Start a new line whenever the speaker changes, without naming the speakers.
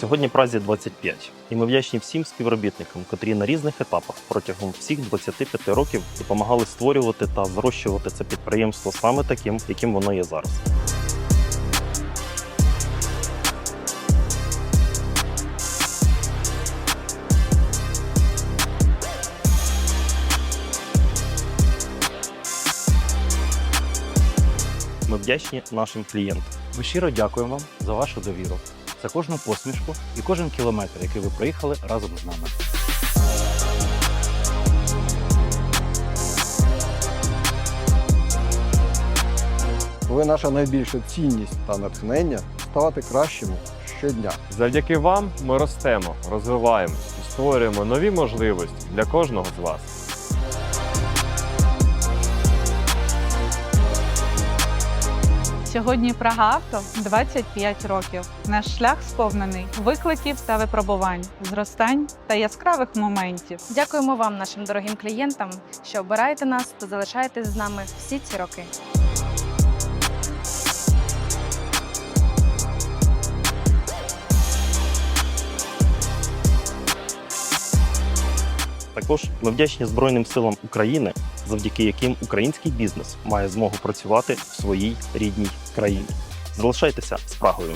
Сьогодні Празі 25, і ми вдячні всім співробітникам, котрі на різних етапах протягом всіх 25 років допомагали створювати та зрощувати це підприємство саме таким, яким воно є зараз. Ми вдячні нашим клієнтам.
Ми щиро дякуємо вам за вашу довіру, за кожну посмішку і кожен кілометр, який ви проїхали разом з нами.
Ви наша найбільша цінність та натхнення ставати кращими щодня.
Завдяки вам ми ростемо, розвиваємось і створюємо нові можливості для кожного з вас.
Сьогодні Прага Авто 25 років. Наш шлях сповнений викликів та випробувань, зростань та яскравих моментів.
Дякуємо вам, нашим дорогим клієнтам, що обираєте нас та залишаєтесь з нами всі ці роки.
Також ми вдячні Збройним силам України, завдяки яким український бізнес має змогу працювати в своїй рідній країні. Залишайтеся з Прагою.